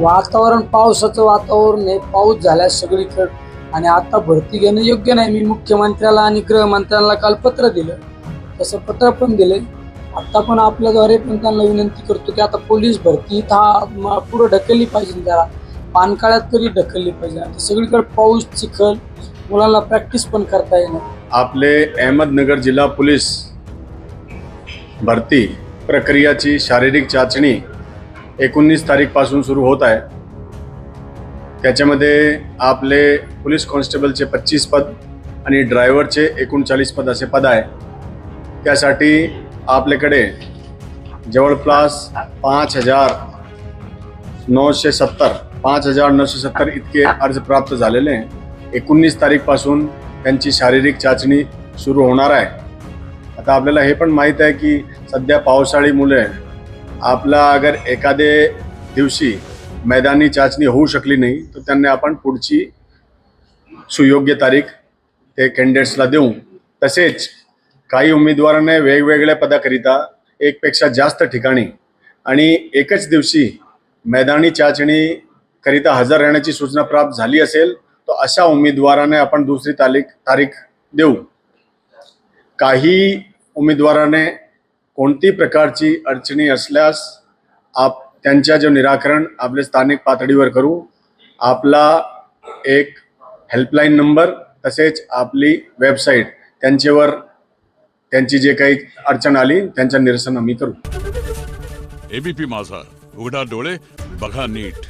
वातावरण पावसाचं वातावरण आहे पाऊस झाला सगळीकडे आणि आता भरती घेणं योग्य नाही. मी मुख्यमंत्र्याला आणि गृहमंत्र्यांना काल पत्र दिलं. तसं पत्र पण दिलंय. आता पण आपल्याद्वारे पण त्यांना विनंती करतो की आता पोलीस भरती इथं हा पुढं ढकलली पाहिजे जरा. पानकाळ्यात तरी ढकलली पाहिजे. आता सगळीकडे पाऊस चिखल मुलांना प्रॅक्टिस पण करता येणार. आपले अहमदनगर जिल्हा पोलीस भरती प्रक्रियाची शारीरिक चाचणी एकोणीस तारीखपासून सुरू होत आहे. त्याच्यामध्ये आपले पोलीस कॉन्स्टेबलचे पच्चीस पद आणि ड्रायव्हरचे एकोणचाळीस पद असे पद आहे. त्यासाठी आपल्याकडे जवळपास पाच हजार नऊशे सत्तर पाच हजार नऊशे सत्तर इतके अर्ज प्राप्त झालेले आहे. एकोणीस तारीखपासून त्यांची शारीरिक चाचणी सुरू होणार आहे. आता आपल्याला हे पण माहीत आहे की सध्या पावसाळी मुले आपला अगर एखादे दिवशी मैदानी चाचणी होऊ शकली नाही तर त्यांना आपण पुढची सुयोग्य तारीख ते कॅन्डिडेट्सला देऊ. तसेच काही उमेदवारांना वेगवेगळ्या पदाकरिता एकपेक्षा जास्त ठिकाणी आणि एकच दिवशी मैदानी चाचणी करिता हजर राहण्याची सूचना प्राप्त झाली असेल तर अशा उमेदवाराने आपण दुसरी तारीख तारीख देऊ. काही उमेदवाराने कोणती प्रकारची अडचणी असल्यास आप त्यांच्या जे निराकरण आपले स्थानिक पातळीवर करू. आपला एक हेल्पलाईन नंबर तसेच आपली वेबसाईट त्यांच्यावर त्यांची जे काही अडचण आली त्यांचं निरसन आम्ही करू. एबीपी माझा. उघडा डोळे बघा नीट.